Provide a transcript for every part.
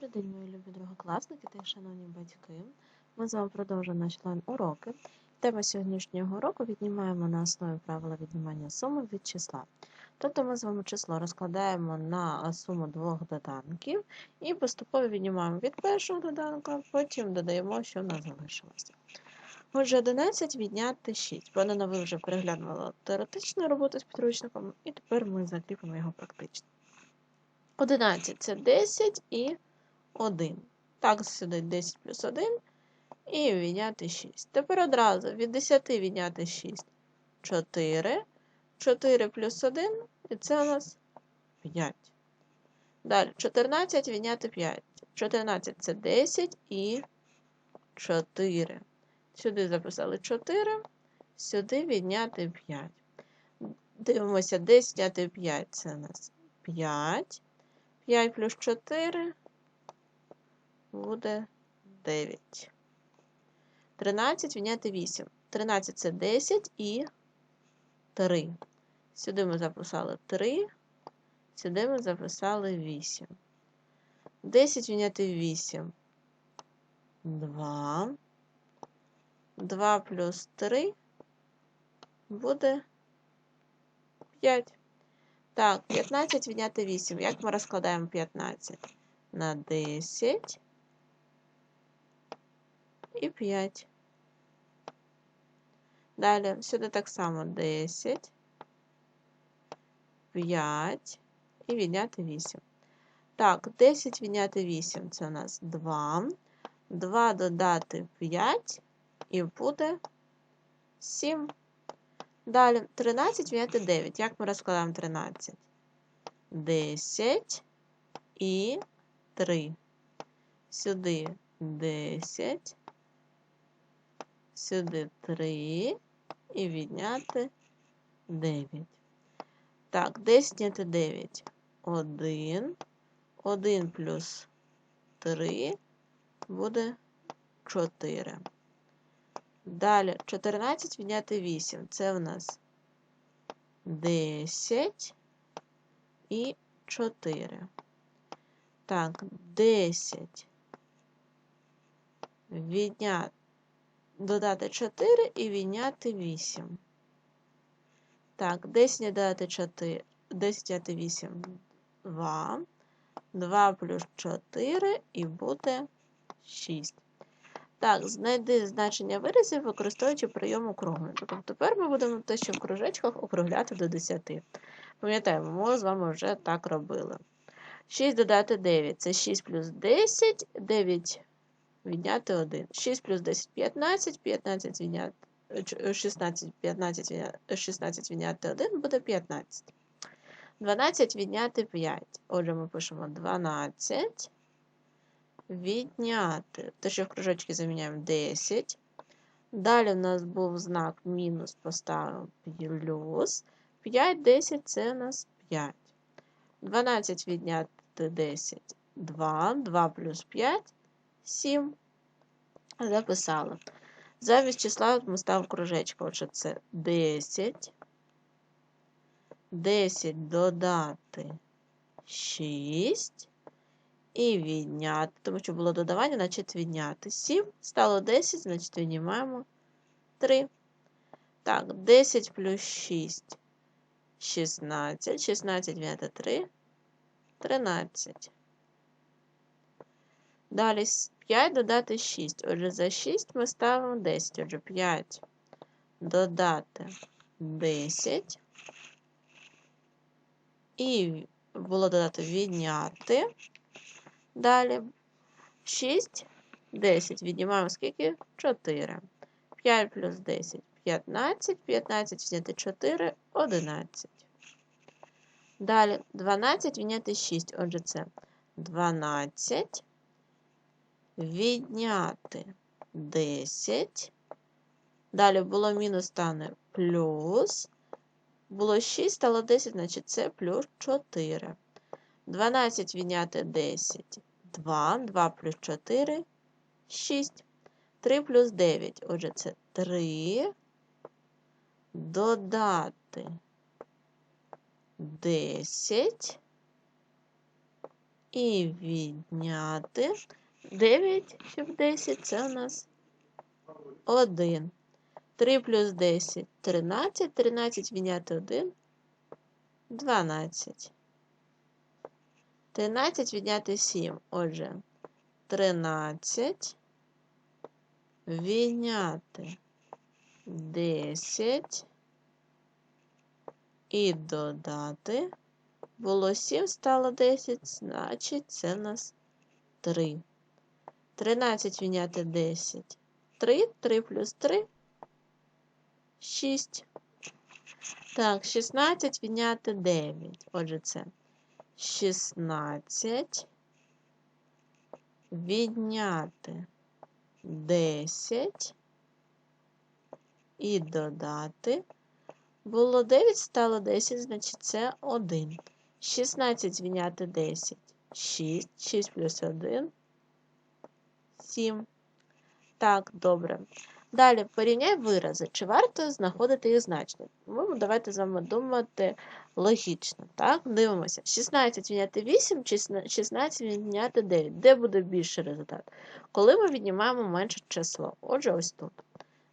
Добрий день, мої любі другокласники та шановні батьки. Ми з вами продовжуємо наші онлайн-уроки. Тема сьогоднішнього уроку віднімаємо на основі правила віднімання суми від числа. Тобто ми з вами число розкладаємо на суму двох доданків і поступово віднімаємо від першого доданка, потім додаємо, що в нас залишилося. Отже, 11 відняти 6. Певно, ви вже переглянули теоретичну роботу з підручником, і тепер ми закріпимо його практично. 11 це 10 і 1. Так, сюди 10 плюс 1 і відняти 6. Тепер одразу від 10 відняти 6 4. 4 плюс 1, і це у нас 5. Далі 14 відняти 5. 14 це 10 і 4. Сюди записали 4, сюди відняти 5. Дивимося, 10 відняти 5 це у нас 5. 5 плюс 4 буде 9. 13 відняти 8. 13 це 10 і 3. Сюди ми записали 3, сюди ми записали 8. 10 відняти 8. 2. 2 плюс 3 буде 5. Так, 15 відняти 8. Як ми розкладаємо 15? На 10 і 5. Далі сюди так само 10, 5 і відняти 8. Так, 10 відняти 8 це у нас 2. 2 додати 5 і буде 7. Далі 13 відняти 9. Як ми розкладаємо 13? 10 і 3. Сюди 10 сюди 3 і відняти 9. Так, 10 зняти 9. 1. 1 плюс 3 буде 4. Далі 14 відняти 8. Це в нас 10 і 4. Так, 10 відняти додати 4 і відняти 8. Так, 10 додати 4, 10 додати 8 2. 2 плюс 4 і буде 6. Так, знайди значення виразів, використовуючи прийом округлення. Тобто тепер ми будемо те, що в кружечках округляти до 10. Пам'ятаємо, ми з вами вже так робили. 6 додати 9 це 6 плюс 10, 9 відняти 1. 6 плюс 10 15, 15 відняти 16, 15, 16 відняти 1 буде 15. 12 відняти 5. Отже, ми пишемо 12. Відняти. Те, що в кружочки заміняємо 10. Далі у нас був знак мінус, поставимо плюс. 5, 10 це у нас 5. 12 відняти 10 2. 2 плюс 5 7. Записала. Замість числа ми ставимо кружечко. Отже, це 10. 10 додати 6. І відняти, тому що було додавання, значить відняти. 7 стало 10, значить віднімаємо 3. Так, 10 плюс 6 16. 16 відняти 3 13. Далі 5 додати 6. Отже, за 6 ми ставимо 10. Отже, 5 додати 10. І було додати відняти. Далі 6, 10. Віднімаємо скільки? 4. 5 плюс 10 15. 15 відняти 4 11. Далі 12 відняти 6. Отже, це 12 відняти 10. Далі було мінус стане плюс. Було 6, стало 10, значить це плюс 4. 12 відняти 10 2. 2 плюс 4 6. 3 плюс 9. Отже, це 3. Додати 10 І відняти 9, щоб 10, це у нас 1. 3 плюс 10 13, 13 відняти 1 12. 13 відняти 7. Отже, 13 відняти 10 і додати. Було 7, стало 10, значить це у нас 3. 13 відняти 10. 3, 3 плюс 3 6. Так, 16 відняти 9. Отже, це 16 відняти 10 і додати. Було 9, стало 10, значить це 1. 16 відняти 10. 6. 6 плюс 1. 7. Так, добре. Далі порівняй вирази. Чи варто знаходити їх значення? Ну, давайте з вами думати логічно. Так, дивимося. 16 відняти 8, чи 16 відняти 9. Де буде більший результат? Коли ми віднімаємо менше число. Отже, ось тут.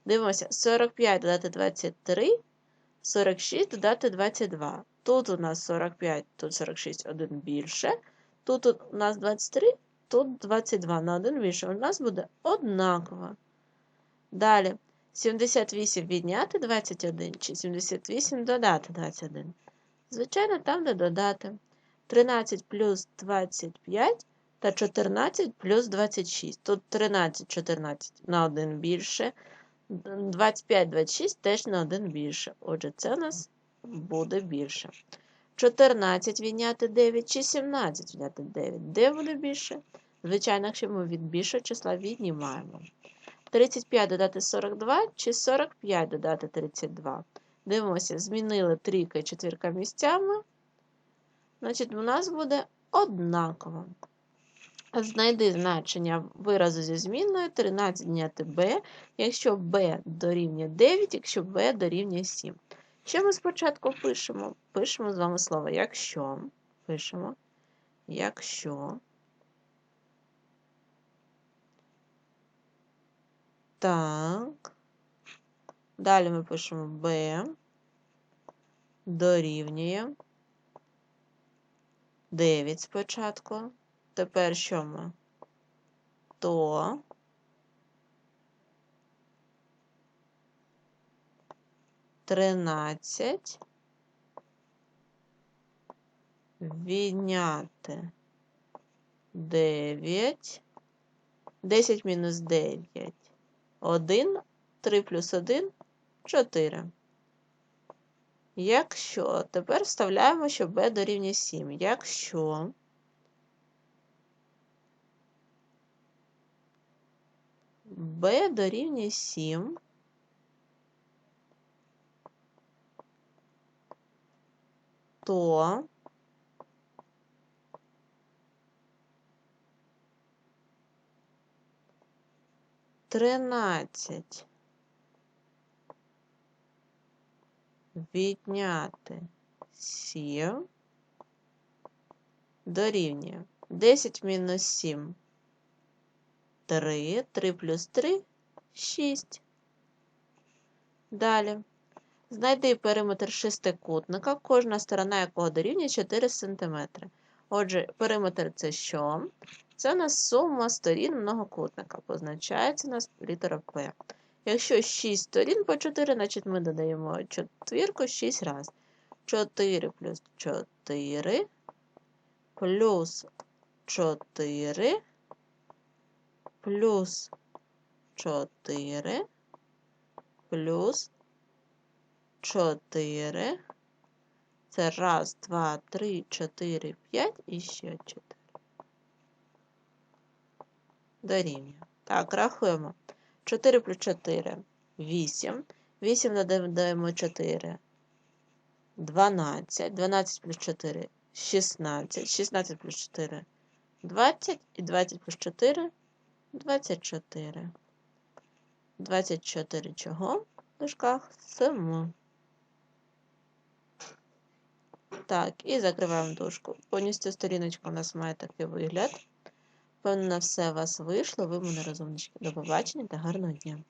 Дивимося, 45 додати 23, 46 додати 22. Тут у нас 45, тут 46, один більше. Тут у нас 23, тут 22 на один більше. У нас буде однаково. Далі 78 відняти 21 чи 78 додати 21. Звичайно, там де додати. 13 плюс 25 та 14 плюс 26. Тут 13, 14 на 1 більше. 25, 26 теж на 1 більше. Отже, це у нас буде більше. 14 відняти 9 чи 17 відняти 9. Де буде більше? Звичайно, якщо ми від більшого числа віднімаємо. 35 додати 42 чи 45 додати 32. Дивимося, змінили трійка і четвірка місцями. Значить, у нас буде однаково. Знайди значення виразу зі змінною 13 відняти b, якщо b дорівнює 9, якщо b дорівнює 7. Що ми спочатку пишемо? Пишемо з вами слово якщо. Пишемо, якщо. Так. Далі ми пишемо b дорівнює 9 спочатку. Тепер що ми? То тринадцять відняти дев'ять. Десять мінус дев'ять. Один, три плюс один, чотири. Якщо тепер вставляємо, що b дорівнює 7. Якщо b дорівнює 7, то тринадцять. Відняти сім. Дорівнює. 10 мінус 7 3, 3 плюс 3 6. Далі. Знайди периметр шестикутника, кожна сторона якого дорівнює 4 см. Отже, периметр це що? Це у нас сума сторін многокутника. Позначається у нас літера П. Якщо 6 сторін по 4, значить ми додаємо четвірку 6 разів. 4 плюс 4 плюс 4 плюс 4 плюс 4. Це раз, два, три, чотири, п'ять і ще 4. Дорівнює. Так, рахуємо. 4 плюс 4 8. 8 додаємо 4. 12. 12 плюс 4 16. 16 плюс 4 20. І 20 плюс 4 24. 24 чого? В дужках 7. Так, і закриваємо дужку. Повністю сторіночка у нас має такий вигляд. Певно, все у вас вийшло. Ви мене розумнички. До побачення та гарного дня!